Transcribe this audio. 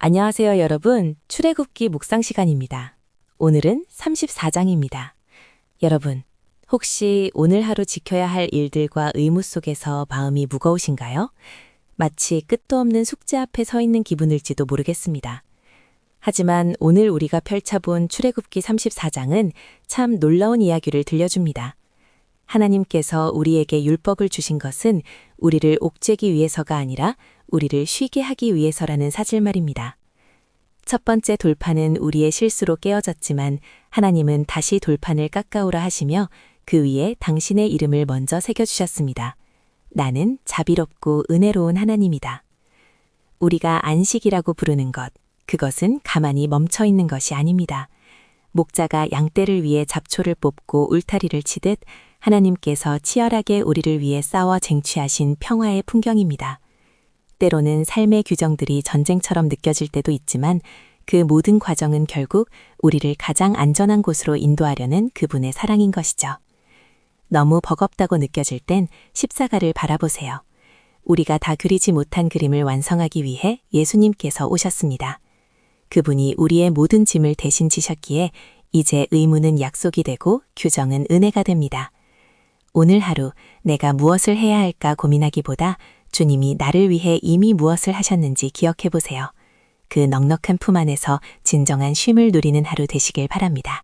안녕하세요, 여러분. 출애굽기 묵상 시간입니다. 오늘은 34장입니다. 여러분, 혹시 오늘 하루 지켜야 할 일들과 의무 속에서 마음이 무거우신가요? 마치 끝도 없는 숙제 앞에 서 있는 기분일지도 모르겠습니다. 하지만 오늘 우리가 펼쳐본 출애굽기 34장은 참 놀라운 이야기를 들려줍니다. 하나님께서 우리에게 율법을 주신 것은 우리를 옥죄기 위해서가 아니라 우리를 쉬게 하기 위해서라는 사실말입니다. 첫 번째 돌판은 우리의 실수로 깨어졌지만 하나님은 다시 돌판을 깎아오라 하시며 그 위에 당신의 이름을 먼저 새겨주셨습니다. 나는 자비롭고 은혜로운 하나님이다. 우리가 안식이라고 부르는 것, 그것은 가만히 멈춰 있는 것이 아닙니다. 목자가 양떼를 위해 잡초를 뽑고 울타리를 치듯 하나님께서 치열하게 우리를 위해 싸워 쟁취하신 평화의 풍경입니다. 때로는 삶의 규정들이 전쟁처럼 느껴질 때도 있지만 그 모든 과정은 결국 우리를 가장 안전한 곳으로 인도하려는 그분의 사랑인 것이죠. 너무 버겁다고 느껴질 땐 십사가를 바라보세요. 우리가 다 그리지 못한 그림을 완성하기 위해 예수님께서 오셨습니다. 그분이 우리의 모든 짐을 대신 지셨기에 이제 의무는 약속이 되고 규정은 은혜가 됩니다. 오늘 하루 내가 무엇을 해야 할까 고민하기보다 주님이 나를 위해 이미 무엇을 하셨는지 기억해 보세요. 그 넉넉한 품 안에서 진정한 쉼을 누리는 하루 되시길 바랍니다.